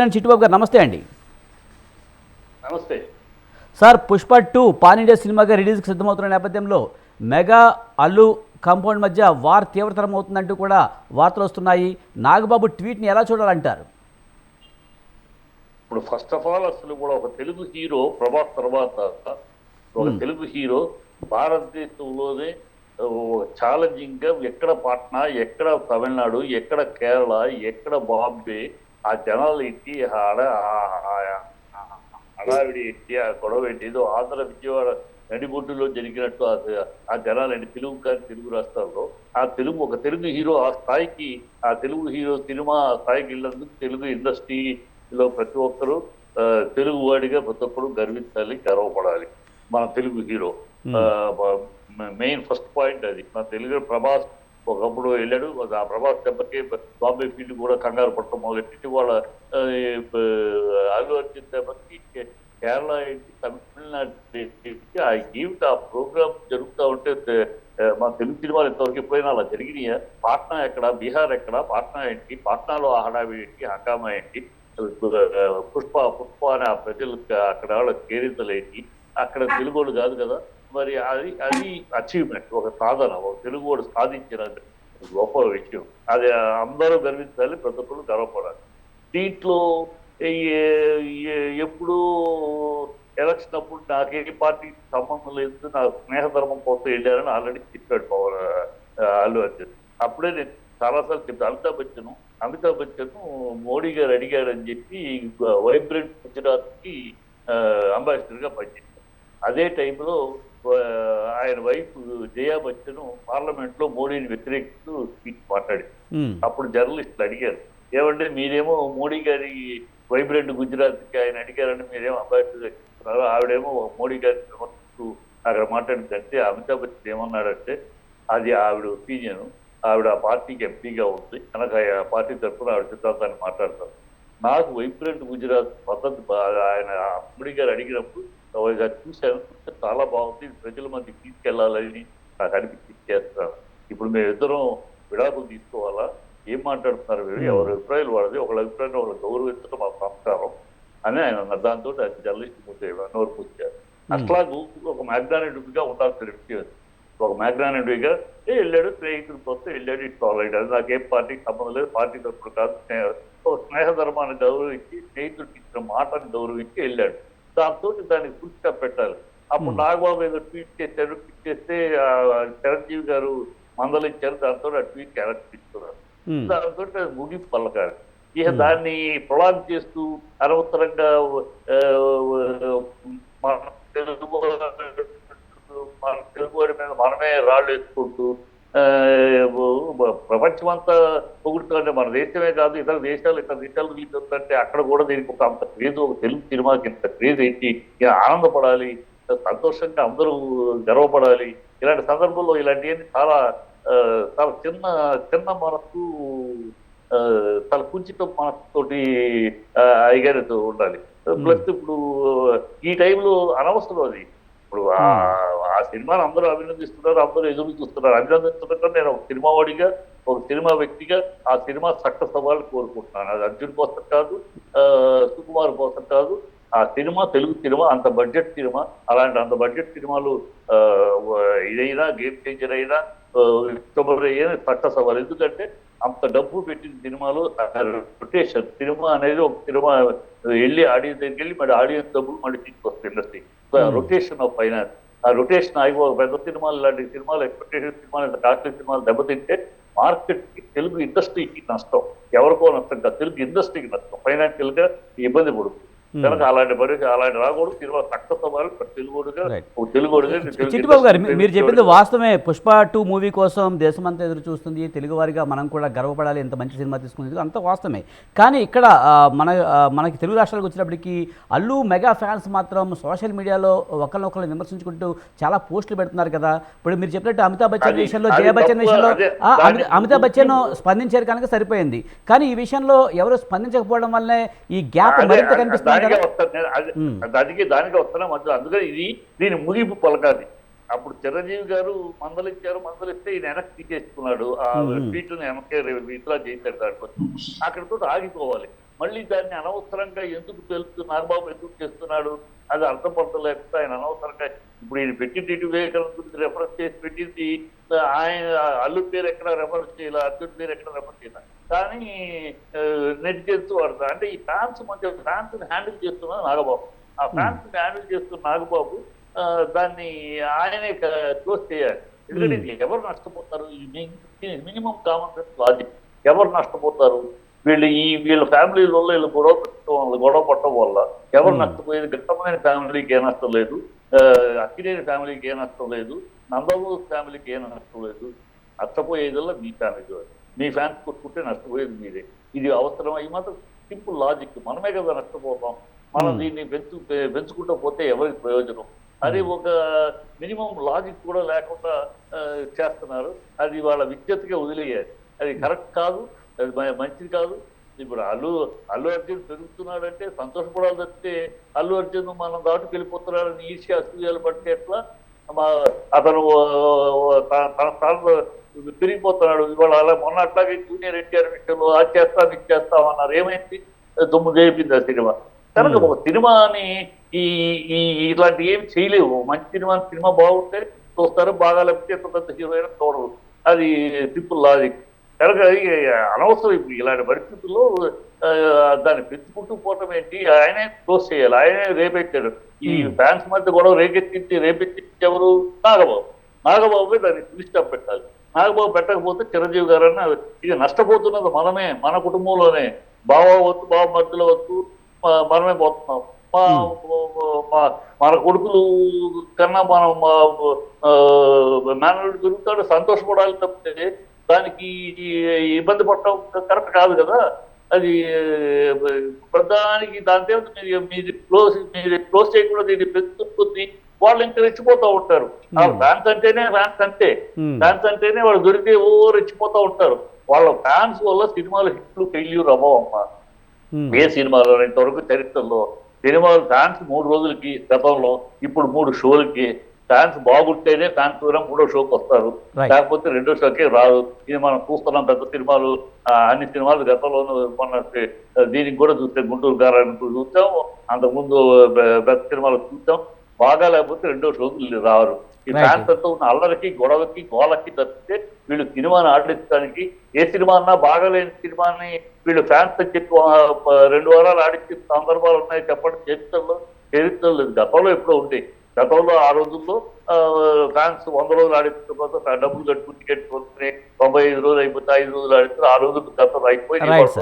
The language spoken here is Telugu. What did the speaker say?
చిట్టుబాబు గారు నమస్తే అండి. నమస్తే. Sir Pushpa two pan India సినిమాగా రిలీజ్కి సిద్ధమవుతున్న నేపథ్యంలో మెగా అల్లు కాంపౌండ్ మధ్య వార్ తీవ్రతరం అవుతుందంటూ కూడా వార్తలు వస్తున్నాయి. నాగబాబు ట్వీట్ని ఎలా చూడాలంటారు? ఇప్పుడు ఫస్ట్ ఆఫ్ ఆల్ అసలు కూడా ఒక తెలుగు హీరో ప్రభాస్ తర్వాత ఒక. తెలుగు హీరో భారతదేశంలోనే ఛాలెంజింగ్గా ఎక్కడ పాట్నా ఎక్కడ తమిళనాడు ఎక్కడ కేరళ ఎక్కడ బాంబే ఆ జనాలు ఆ- ఆ- హడావిడి ఎట్టి ఆ గొడవ ఎట్టి ఏదో ఆంధ్ర విజయవాడ నడిబొడ్డులో జరిగినట్టు ఆ- జనాలండి తెలుగు కాని తెలుగు రాష్ట్రాల్లో ఆ తెలుగు ఒక తెలుగు హీరో ఆ స్థాయికి ఆ తెలుగు హీరో సినిమా ఆ స్థాయికి వెళ్ళినందుకు తెలుగు ఇండస్ట్రీలో ప్రతి ఒక్కరూ తెలుగు వాడిగా ప్రతి ఒక్కరు గర్వించాలి గర్వపడాలి. మన Telugu hero. Main first point అది. మన తెలుగు ప్రభాస్ ఒకప్పుడు వెళ్ళాడు ఆ ప్రభాస్ దెబ్బకి బాంబే ఫీల్డ్ కూడా కంగారు పడటం మొదలెట్టి వాళ్ళ అల్లు అర్జున్ దెబ్బకి కేరళ ఏంటి తమిళనాడు ఆ ఈవిట ఆ ప్రోగ్రామ్ జరుగుతూ ఉంటే మన తెలుగు సినిమాలు ఇంతవరకు ఎప్పుడైనా అలా జరిగినాయా? పాట్నా ఎక్కడ? బీహార్ ఎక్కడ? పాట్నా ఏంటి? పాట్నాలో ఆ హడావి ఏంటి? హంగామా ఏంటి? పుష్ప పుష్ప అనే ఆ ప్రజలకు అక్కడ వాళ్ళ కేరింతలేంటి అక్కడ తెలుగోడు కాదు కదా? మరి అది అది అచీవ్మెంట్ ఒక సాధన ఒక తెలుగువాడు సాధించిన గొప్ప విషయం. అది అందరూ గర్వించాలి ప్రతి ఒక్కరు గర్వపడాలి. దీంట్లో ఎప్పుడు ఎలక్షన్ అప్పుడు నాకే పార్టీ సంబంధం లేదు నా స్నేహధర్మం కోసం వెళ్ళారని ఆల్రెడీ చెప్పాడు పవన్ అల్లు అర్జున్. అప్పుడే నేను చాలాసార్లు చెప్తాను అమితాబ్ బచ్చన్ అమితాబ్ బచ్చన్ మోడీ గారు అడిగాడని చెప్పి వైబ్రెంట్ గుజరాత్కి అంబాసిడర్గా అంబాసిడర్ పనిచేశారు. అదే టైంలో ఆయన వైఫ్ జయా బచ్చన్ పార్లమెంట్లో మోడీని వ్యతిరేకిస్తూ స్పీచ్ మాట్లాడింది. ఉమ్, అప్పుడు జర్నలిస్టులు అడిగారు ఏమంటే మీరేమో మోడీ గారి వైబ్రెంట్ గుజరాత్కి ఆయన అడిగారని మీరేమో అంబాసిడర్ చెప్తున్నారు ఆవిడేమో మోడీ గారిని విమర్శిస్తూ అక్కడ మాట్లాడిందంటే అమితాబ్ బచ్చన్ ఏమన్నాడంటే అది ఆవిడ ఒపీనియన్ ఆవిడ ఆ పార్టీకి ఎంపీగా ఉంది కనుక ఆ పార్టీ తరఫున ఆవిడ సిద్ధాంతాన్ని మాట్లాడతారు. నాకు వైబ్రెంట్ గుజరాత్ మద్దతు ఆయన మోడీ గారు అడిగినప్పుడు అది చూశాను చూస్తే చాలా బాగుంది. ప్రజల మధ్య తీసుకెళ్ళాలని నాకు అనిపించి చేస్తాను. ఇప్పుడు మేము ఇద్దరం విడాకులు తీసుకోవాలా? ఏం మాట్లాడుతున్నారు Hmm. ఎవరి అభిప్రాయాలు వాళ్ళది? ఒకళ్ళ అభిప్రాయం వాళ్ళు గౌరవించడం మా సంస్కారం అని ఆయన అన్నారు. దాంతో జర్నలిస్ట్ ముందే నోరు పూర్చారు అట్లాగూ ఒక మ్యాగ్నానిటీగా ఉండాల్సిన వ్యక్తి. ఒక మ్యాగ్నానిటీగా ఏ వెళ్ళాడు స్నేహితుడి కోసం వెళ్ళాడు రైట్ అది నాకేం పార్టీకి సంబంధం లేదు. పార్టీ తరపున కాదు స్నేహ ఒక స్నేహ ధర్మాన్ని గౌరవించి స్నేహితుడికి ఇచ్చిన మాటని గౌరవించి వెళ్ళాడు. దాంతో దానికి పూర్తిగా పెట్టాలి అప్పుడు. నాగబాబు ఏదో ట్వీట్ చేశారు ట్వీట్ చేస్తే చిరంజీవి గారు మందలించారు దాంతో ఆ ట్వీట్ క్యారెక్టర్ తీసుకున్నారు దాంతో అది ముగింపు పలకాలి ఇక. దాన్ని ప్రొలాంగ్ చేస్తూ అనవసరంగా మన తెలుగు మన తెలుగు వాడి మీద మనమే రాళ్ళు వేసుకుంటూ ప్రపంచమంతా పొగుడుతుంటే మన దేశమే కాదు ఇతర దేశాలు ఇతర దేశాలు రిలీజ్ అవుతుంటే అక్కడ కూడా దీనికి ఒక అంత క్రేజ్ ఒక తెలుగు సినిమాకి ఇంత క్రేజ్ ఏంటి? ఆనందపడాలి సంతోషంగా అందరూ గర్వపడాలి. ఇలాంటి సందర్భంలో ఇలాంటివన్నీ చాలా చాలా చిన్న చిన్న మనసు చాలా కుంచిత మనసుతోటి అయ్యారితో ఉండాలి. ప్లస్ ఇప్పుడు ఈ టైంలో అనవసరం అది. ఇప్పుడు ఆ- సినిమాని అందరూ అభినందిస్తున్నారు అందరూ ఎదురు చూస్తున్నారు. అభినందిస్తున్నట్టు నేను ఒక సినిమా వాడిగా ఒక సినిమా వ్యక్తిగా ఆ సినిమా సక్సెస్ అవ్వాలని కోరుకుంటున్నాను. అది అర్జున్ కోసం కాదు సుకుమార్ కోసం కాదు. ఆ సినిమా తెలుగు సినిమా అంత బడ్జెట్ సినిమా. అలాంటి అంత బడ్జెట్ సినిమాలు ఇదైనా గేమ్ చేంజర్ అయినా అయినా సక్సెస్ అవ్వాలి ఎందుకంటే అంత డబ్బు పెట్టిన సినిమాలో రొటేషన్ సినిమా అనేది ఒక సినిమా వెళ్ళి ఆడియన్స్ దగ్గరికి వెళ్ళి మరి ఆడియన్స్ డబ్బులు మళ్ళీ తీసుకొస్తుంది industry Hmm. Rotation of finance ఆ రొటేషన్ ఆగి ఒక పెద్ద సినిమాలు లాంటి సినిమాలు ఎక్స్పెక్టేషన్ సినిమాలు ఇంత కాస్ట్లీ సినిమాలు దెబ్బతింటే మార్కెట్కి తెలుగు ఇండస్ట్రీకి నష్టం. ఎవరికో నష్టం కాదు. తెలుగు ఇండస్ట్రీకి నష్టం. ఫైనాన్షియల్గా ఇబ్బంది పడుతుంది. కనుక అలాంటి అలాంటి రాకూడదు. సినిమా సక్సెస్ అవ్వాలి తెలుగుడుగా తెలుగుడుగా తెలుగు చిట్టుబాబు గారు మీరు చెప్పింది వాస్తవమే. పుష్ప టూ మూవీ కోసం దేశమంతా ఎదురు చూస్తుంది. తెలుగువారిగా మనం కూడా గర్వపడాలి. ఎంత మంచి సినిమా తీసుకుంది. అంత వాస్తవమే. కానీ ఇక్కడ మన మనకి తెలుగు రాష్ట్రాలకు వచ్చినప్పటికీ అల్లు మెగా ఫ్యాన్స్ మాత్రం సోషల్ మీడియాలో ఒకరినొకరు విమర్శించుకుంటూ చాలా పోస్టులు పెడుతున్నారు కదా. ఇప్పుడు మీరు చెప్పినట్టు అమితాబ్ బచ్చన్ విషయంలో జయ బచ్చన్ విషయంలో అమితాబ్ బచ్చన్ స్పందించారు కనుక సరిపోయింది. కానీ ఈ విషయంలో ఎవరు స్పందించకపోవడం వల్లనే ఈ గ్యాప్ మరింత కనిపిస్తుంది. దానికే వస్తాను. దానికి దానికే వస్తున్నా మధ్య అందుకని ఇది దీని ముగింపు పలకాలి. అప్పుడు చిరంజీవి గారు మందలిచ్చారు మందలిస్తే ఈయన వెనక్కి తీసేసుకున్నాడు. ఆ మ్మ్. ట్వీట్ వెనక్కి విత్డ్రా చేశారు దాంట్లో. అక్కడితో ఆగిపోవాలి. మళ్ళీ దాన్ని అనవసరంగా ఎందుకు తెలుస్తూ నాగబాబు ఎందుకు చేస్తున్నాడు? అది అర్థపడలేకపోతే ఆయన అనవసరంగా ఇప్పుడు ఈయన పెట్టింది ఇటు వివేకానంద గురించి రెఫరెన్స్ చేసి పెట్టింది. ఆయన అల్లు పేరు ఎక్కడ రెఫరెన్స్ చేయాలి అర్జున్ పేరు ఎక్కడ రెఫరెన్స్ చేయాలి? కానీ నెట్ చేస్తూ వాడతారు అంటే ఈ ఫ్యాన్స్ మధ్య ఫ్యాన్స్ హ్యాండిల్ చేస్తున్న నాగబాబు. ఆ ఫ్యాన్స్ హ్యాండిల్ చేస్తున్న నాగబాబు దాన్ని ఆయనే క్లోజ్ చేయాలి. ఎందుకంటే ఎవరు నష్టపోతారు? మినిమం కామన్ సెన్స్ లాజిక్ ఎవరు నష్టపోతారు? వీళ్ళు ఈ వీళ్ళ ఫ్యామిలీలో వీళ్ళు గొడవ పెట్టడం వల్ల గొడవ పట్టడం వల్ల ఎవరు. నష్టపోయేది ఘట్టమైన ఫ్యామిలీకి ఏ నష్టం లేదు. అక్కినేని ఫ్యామిలీకి ఏ నష్టం లేదు. నందమూరి ఫ్యామిలీకి ఏ నష్టం లేదు. నష్టపోయేదల్లా మీ ఫ్యామిలీ. మీ ఫ్యాన్స్ కొట్టుకుంటే నష్టపోయేది మీరే. ఇది అవసరం. అయి మాత్రం సింపుల్ లాజిక్. మనమే కదా నష్టపోతాం. మనం. దీన్ని పెంచు పెంచుకుంటూ పోతే ఎవరికి ప్రయోజనం? అది ఒక మినిమం లాజిక్ కూడా లేకుండా చేస్తున్నారు. అది వాళ్ళ విద్యతగా వదిలేయాలి. అది కరెక్ట్ కాదు. అది మంచిది కాదు. ఇప్పుడు అల్లు అల్లు అర్జున్ పెరుగుతున్నాడంటే సంతోషపడాలి తప్పితే అల్లు అర్జున్ మనం దాటుకు వెళ్ళిపోతున్నాడని ఈర్ష్య అసూయాలు పడితే ఎట్లా? మా అతను తన స్థానంలో పెరిగిపోతున్నాడు. ఇవాళ అలా మొన్న అట్లాగే జూనియర్ ఎన్టీఆర్ విషయంలో అది చేస్తాం ఇది చేస్తాం అన్నారు. ఏమైంది? దుమ్ము చేయింది ఆ సినిమా. కనుక ఒక సినిమాని ఈ ఈ ఇలాంటి ఏం చేయలేవు. మంచి సినిమా సినిమా బాగుంటే చూస్తారు. బాగా లేకపోతే ఎంత పెద్ద హీరోయిన్ చూడరు అది సింపుల్ లాజిక్ కనుక అనవసరం ఇప్పుడు ఇలాంటి పరిస్థితుల్లో దాన్ని పెంచుకుంటూ పోవటం ఏంటి? ఆయనే క్లోజ్ చేయాలి. ఆయనే రేపెట్టాడు. ఈ. ఫ్యాన్స్ మధ్య గొడవ రేకెత్తించి రేపెత్తించి ఎవరు నాగబాబు నాగబాబు దాన్ని ఫుల్ స్టాప్ పెట్టాలి. నాగబాబు పెట్టకపోతే చిరంజీవి గారు అన్న ఇది నష్టపోతున్నది మనమే మన కుటుంబంలోనే. బావ వద్దు బావ మధ్యలో వద్దు మనమే పోతున్నాం. మా మన కొడుకులు కన్నా మనం మేనల్డ్ దొరుకుతాడు సంతోషపడాలి తప్పితే దానికి ఇబ్బంది పడటం కరెక్ట్ కాదు కదా అది ప్రధానికి దాంతో మీరు మీరు క్లోజ్ మీరు క్లోజ్ చేయకుండా దీన్ని పెంచుతుంది వాళ్ళు ఇంకా రెచ్చిపోతూ ఉంటారు Hmm. ఫ్యాన్స్ అంటేనే ఫ్యాన్స్ అంతే Hmm. ఫ్యాన్స్ అంటేనే వాళ్ళు దొరికితే ఓ రెచ్చిపోతూ ఉంటారు వాళ్ళ ఫ్యాన్స్ వల్ల సినిమాలు హిట్లు ఫెయిల్యూర్ అమ్మా ఉమ్. ఏ సినిమాలో ఇంతవరకు చరిత్రలో సినిమాలు ఫ్యాన్స్ మూడు రోజులకి గతంలో ఇప్పుడు మూడు షోలకి ఫ్యాన్స్ బాగుంటేనే ఫ్యాన్స్ దూరం మూడో షోకి వస్తారు. లేకపోతే రెండో షోకి రాదు. ఇది మనం చూస్తున్నాం పెద్ద సినిమాలు అన్ని సినిమాలు గతంలోనూ మొన్న ఆ, దీనికి కూడా చూస్తే గుంటూరు గారానికి చూసాం అంతకుముందు పెద్ద సినిమాలు చూసాం బాగా లేకపోతే రెండో షోకి రారు. ఈ. ఫ్యాన్స్ అంతా ఉన్న అల్లరికి గొడవకి గోలకి తప్పితే వీళ్ళు సినిమాని ఆడించడానికి ఏ సినిమా అన్నా బాగాలేని సినిమాని వీళ్ళు ఫ్యాన్స్ చెప్పి రెండు వారాలు ఆడించిన సందర్భాలు ఉన్నాయి చెప్పండి. చరిత్రలో చరిత్రలో లేదు. గతంలో ఎప్పుడో ఉంటాయి గతంలో ఆ రోజుల్లో ఫ్యాన్స్ వంద రోజులు ఆడిస్తున్న కోసం డబ్బులు కట్టుకుని టికెట్ కొనుక్కుని తొంభై ఐదు రోజులు అయిపోతే ఐదు రోజులు ఆడిస్తారు ఆ రోజులు గతంలో అయిపోయి